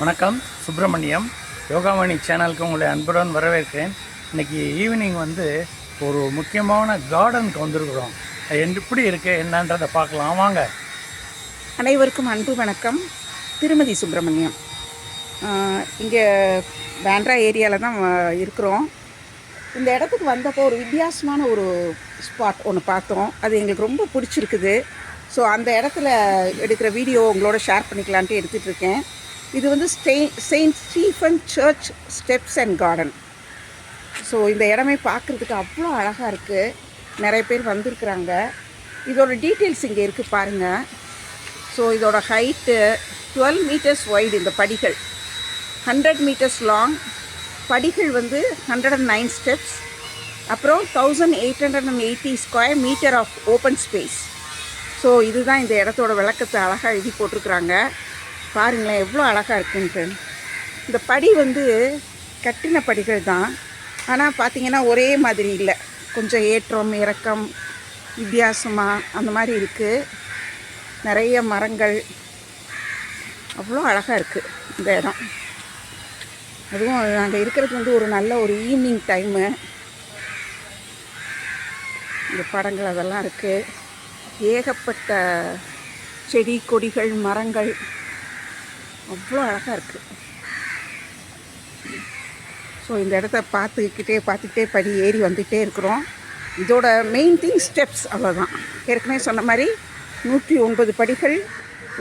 வணக்கம் சுப்பிரமணியம். யோகாமணி சேனலுக்கு உங்களை அன்புடன் வரவேற்கிறேன். இன்னைக்கு ஈவினிங் வந்து ஒரு முக்கியமான கார்டனுக்கு வந்திருக்கிறோம். அது எப்படி இருக்குது என்னன்றதை பார்க்கலாம். வாங்க. அனைவருக்கும் அன்பு வணக்கம். திருமதி சுப்பிரமணியம். இங்கே பேண்ட்ரா ஏரியாவில் தான் இருக்கிறோம். இந்த இடத்துக்கு வந்தப்போ ஒரு வித்தியாசமான ஒரு ஸ்பாட் ஒன்று பார்த்தோம். அது எங்களுக்கு ரொம்ப பிடிச்சிருக்குது. ஸோ அந்த இடத்துல எடுக்கிற வீடியோ உங்களோட ஷேர் பண்ணிக்கலான்ட்டு எடுத்துகிட்டு இருக்கேன். இது வந்து stay Saint Stephen church steps and garden so இந்த இடமே பார்க்குறதுக்கு அவ்வளோ அழகாக இருக்குது நிறைய பேர் வந்திருக்கிறாங்க. இதோட டீட்டெயில்ஸ் இங்கே இருக்குது பாருங்கள் ஸோ இதோட ஹைட்டு டுவெல் மீட்டர்ஸ் ஒய்டு இந்த படிகள். ஹண்ட்ரட் மீட்டர்ஸ் லாங் படிகள் வந்து ஹண்ட்ரட் அண்ட் நைன் ஸ்டெப்ஸ் அப்புறம் thousand eight hundred and eighty square metre of open space so இதுதான் இந்த இடத்தோட விளக்கத்தை அழகாக எழுதி போட்டிருக்கிறாங்க. பாருங்களேன் எவ்வளோ அழகாக இருக்குன்ட்டு. இந்த படி வந்து கட்டின படிகள் தான். ஆனால் பார்த்தீங்கன்னா ஒரே மாதிரி இல்லை. கொஞ்சம் ஏற்றம் இறக்கம் வித்தியாசமாக அந்த மாதிரி இருக்குது நிறைய மரங்கள். அவ்வளோ அழகாக இருக்குது இந்த இடம். அதுவும் அங்கே இருக்கிறது வந்து ஒரு நல்ல ஒரு ஈவினிங் டைமு. இந்த படங்கள் அதெல்லாம் இருக்குது ஏகப்பட்ட செடி கொடிகள் மரங்கள். அவ்வளோ அழகாக இருக்குது ஸோ இந்த இடத்த பார்த்துக்கிட்டே பார்த்துக்கிட்டே படி ஏறி வந்துகிட்டே இருக்கிறோம். இதோட மெயின் திங் ஸ்டெப்ஸ் அவ்வளோதான் ஏற்கனவே சொன்ன மாதிரி நூற்றி ஒன்பது படிகள்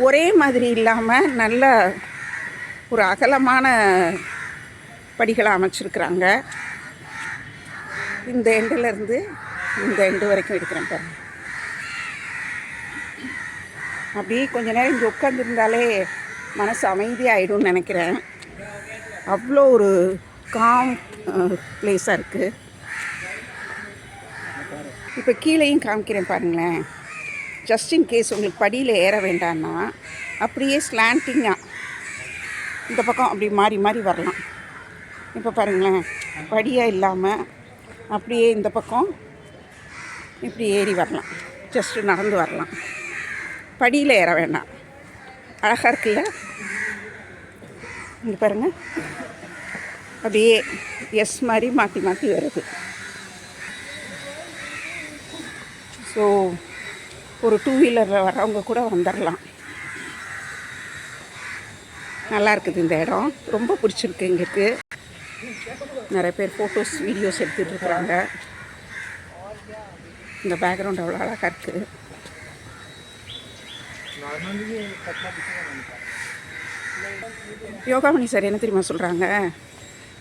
ஒரே மாதிரி இல்லாமல் நல்ல ஒரு அகலமான படிகளை அமைச்சிருக்கிறாங்க. இந்த எண்டுலேருந்து இந்த எண்டு வரைக்கும் இருக்கிறேன் பாருங்க. அப்படியே கொஞ்ச நேரம் இங்கே உட்காந்துருந்தாலே மனசு அமைதியாகிடும்னு நினைக்கிறேன். அவ்வளோ ஒரு காம் பிளேஸாக இருக்குது இப்போ கீழேயும் காமிக்கிறேன் பாருங்களேன். ஜஸ்ட் இன் கேஸ் உங்களுக்கு படியில் ஏற வேண்டாம்னா அப்படியே ஸ்லாண்டிங்காக இந்த பக்கம் அப்படி மாறி மாறி வரலாம். இப்போ பாருங்களேன் படியாக இல்லாமல் அப்படியே இந்த பக்கம் இப்படி ஏறி வரலாம். ஜஸ்ட்டு நடந்து வரலாம். படியில் ஏற வேண்டாம். அழகாக இருக்குல்ல? இங்கே பாருங்கள் அப்படியே எஸ் மாதிரி மாற்றி மாற்றி வருது. ஸோ ஒரு டூ வீலரில் வரவங்க கூட வந்துடலாம் நல்லா இருக்குது இந்த இடம். ரொம்ப பிடிச்சிருக்கு எங்களுக்கு. நிறைய பேர் ஃபோட்டோஸ் வீடியோஸ் எடுத்துகிட்டு இருக்கிறாங்க. இந்த பேக்ரவுண்ட் அவ்வளோ அழகாக இருக்குது யோகாமணி சார் என்ன தெரியுமா சொல்கிறாங்க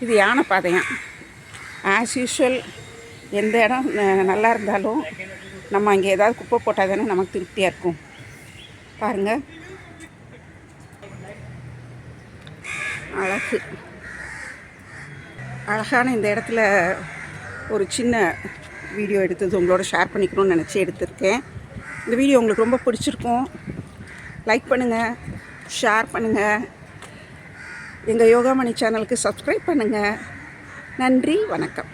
இது யானை பாதையாம் ஆஸ் யூஷுவல் எந்த இடம் நல்லா இருந்தாலும் நம்ம அங்கே ஏதாவது குப்பை போட்டால் தானே நமக்கு திருப்தியாக இருக்கும். பாருங்கள் அழகு. அழகான இந்த இடத்துல ஒரு சின்ன வீடியோ எடுத்தது உங்களோட ஷேர் பண்ணிக்கணும்னு நினச்சி எடுத்திருக்கேன். இந்த வீடியோ உங்களுக்கு ரொம்ப பிடிச்சிருக்கும். லைக் பண்ணுங்கள் ஷேர் பண்ணுங்கள் எங்கள் யோகாமணி சேனலுக்கு சப்ஸ்கிரைப் பண்ணுங்கள் நன்றி வணக்கம்.